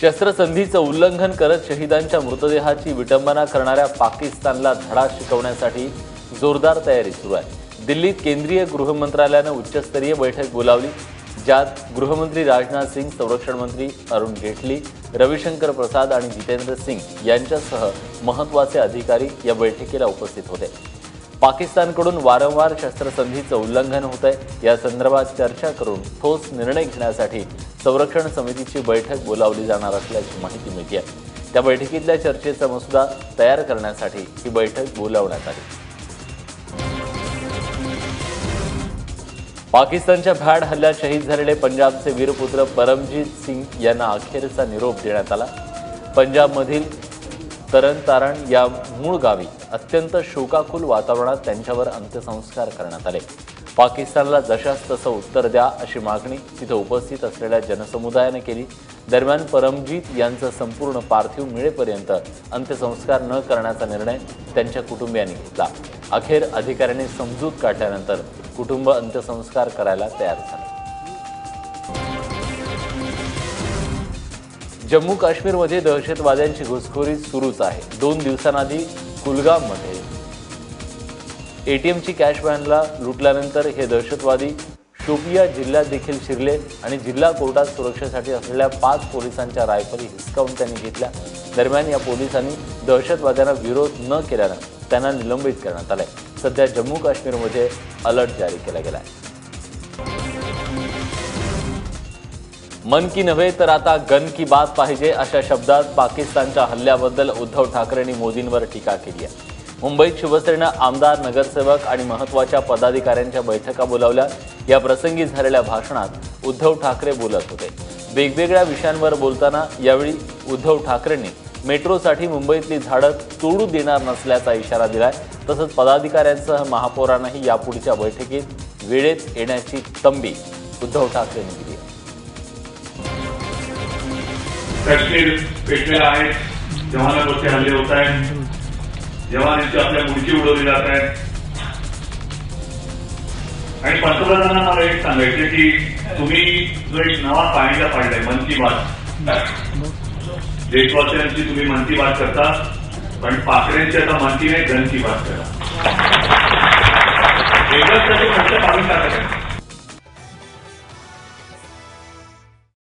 शस्त्रसंधीचं उल्लंघन करत शहीदांच्या मृतदेहाची विटंबना करणाऱ्या पाकिस्तानला धडा शिकवण्यासाठी जोरदार तयारी सुरू आहे. दिल्लीत केंद्रीय गृहमंत्रालयानं उच्चस्तरीय बैठक बोलावली ज्यात गृहमंत्री राजनाथ सिंग संरक्षण मंत्री अरुण जेटली रविशंकर प्रसाद आणि जितेंद्र सिंग यांच्यासह महत्त्वाचे अधिकारी या बैठकीला उपस्थित होते. पाकिस्तानकडून वारंवार शस्त्रसंधीचं उल्लंघन होत आहे या संदर्भात चर्चा करून ठोस निर्णय घेण्यासाठी संरक्षण समितीची बैठक बोलावली जाणार असल्याची माहिती मिळते त्या बैठकीतल्या चर्चेचा मसुदा तयार करण्यासाठी ही बैठक बोलावण्यात आली. पाकिस्तानच्या भ्याड हल्ल्यात शहीद झालेले पंजाबचे वीरपुत्र परमजीत सिंग यांना अखेरचा निरोप देण्यात आला. पंजाबमधील तरण तारण या मूळ गावी अत्यंत शोकाकुल वातावरणात त्यांच्यावर अंत्यसंस्कार करण्यात आले. पाकिस्तानला जशास तसं उत्तर द्या अशी मागणी तिथं उपस्थित असलेल्या जनसमुदायानं केली. दरम्यान परमजीत यांचं संपूर्ण पार्थिव मिळेपर्यंत अंत्यसंस्कार न करण्याचा निर्णय त्यांच्या कुटुंबियांनी घेतला. अखेर अधिकाऱ्यांनी समजूत काढल्यानंतर कुटुंब अंत्यसंस्कार करायला तयार झाले. जम्मू काश्मीरमध्ये दहशतवाद्यांची घुसखोरी सुरूच आहे. दोन दिवसांआधी कुलगाममध्ये एटीएमची कॅश व्हॅनला लुटल्यानंतर हे दहशतवादी शोपिया जिल्ह्यात देखील शिरले आणि जिल्हा कोर्टात सुरक्षेसाठी असलेल्या पाच पोलिसांच्या रायफली हिसकावून त्यांनी घेतल्या. दरम्यान या पोलिसांनी दहशतवाद्यांना विरोध न केल्यानं त्यांना निलंबित करण्यात आलंय. सध्या जम्मू काश्मीरमध्ये अलर्ट जारी केला गेला मन की नव्हे तर आता गन की बात पाहिजे अशा शब्दात पाकिस्तानच्या हल्ल्याबद्दल उद्धव ठाकरेंनी मोदींवर टीका केली आहे. मुंबईत शिवसेना आमदार नगरसेवक आणि महत्त्वाच्या पदाधिकाऱ्यांच्या बैठका बोलावल्या. या प्रसंगी झालेल्या भाषणात उद्धव ठाकरे बोलत होते. वेगवेगळ्या विषयांवर बोलताना यावेळी उद्धव ठाकरेंनी मेट्रोसाठी मुंबईतली झाडं तोडू देणार नसल्याचा इशारा दिलाय. तसंच पदाधिकाऱ्यांसह महापौरांनाही यापुढच्या बैठकीत वेळेत येण्याची तंबी उद्धव ठाकरेंनी दिली आहे. पेटलेला आहे हल्ले होत आहेत. जवानांची आपल्या मुडकी उडवली जात आहे. आणि पंतप्रधानांना मला एक सांगायचं की तुम्ही जो एक नवा पाणीला पाडलाय मन की बात. देशवासियांची तुम्ही मन की बात करता पण पाकड्यांची आता मन की नाही ग्रंथी की बात करा. वेगळंच त्याचं पाणी टाकत आहे